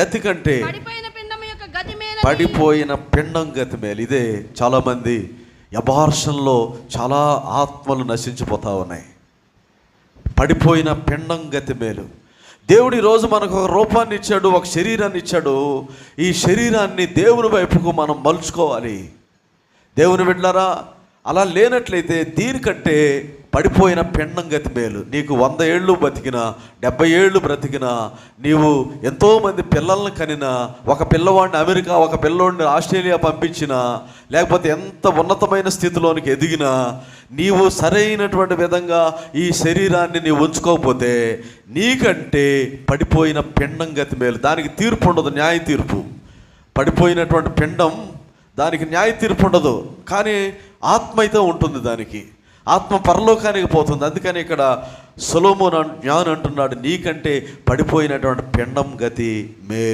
గతి కంటే పడిపోయిన పిండం గతి మేల. ఇదే చాలామంది అబార్షన్లో చాలా ఆత్మలు నశించిపోతా ఉన్నాయి. పడిపోయిన పిండం గతి మేలు. దేవుడు ఈరోజు మనకు ఒక రూపాన్ని ఇచ్చాడు ఒక శరీరాన్ని ఇచ్చాడు. ఈ శరీరాన్ని దేవుని వైపుకు మనం మలుచుకోవాలి. దేవుని బిడ్డలారా అలా లేనట్లయితే దీనికంటే పడిపోయిన పిండం గతి మేలు. నీకు వంద ఏళ్ళు బతికినా డెబ్బై ఏళ్ళు బ్రతికినా నీవు ఎంతోమంది పిల్లల్ని కనినా ఒక పిల్లవాడిని అమెరికా ఒక పిల్లోడిని ఆస్ట్రేలియా పంపించినా లేకపోతే ఎంత ఉన్నతమైన స్థితిలోనికి ఎదిగినా నీవు సరైనటువంటి విధంగా ఈ శరీరాన్ని నీవు ఉంచుకోకపోతే నీకంటే పడిపోయిన పిండం గతి మేలు. దానికి తీర్పు ఉండదు న్యాయ తీర్పు. పడిపోయినటువంటి పిండం దానికి న్యాయ తీర్పు ఉండదు. కానీ ఆత్మ అయితే ఉంటుంది దానికి. ఆత్మ పరలోకానికి పోతుంది. అందుకని ఇక్కడ సొలోమోన్ జ్ఞాన్ అంటున్నాడు నీకంటే పడిపోయినటువంటి పిండం గతి మే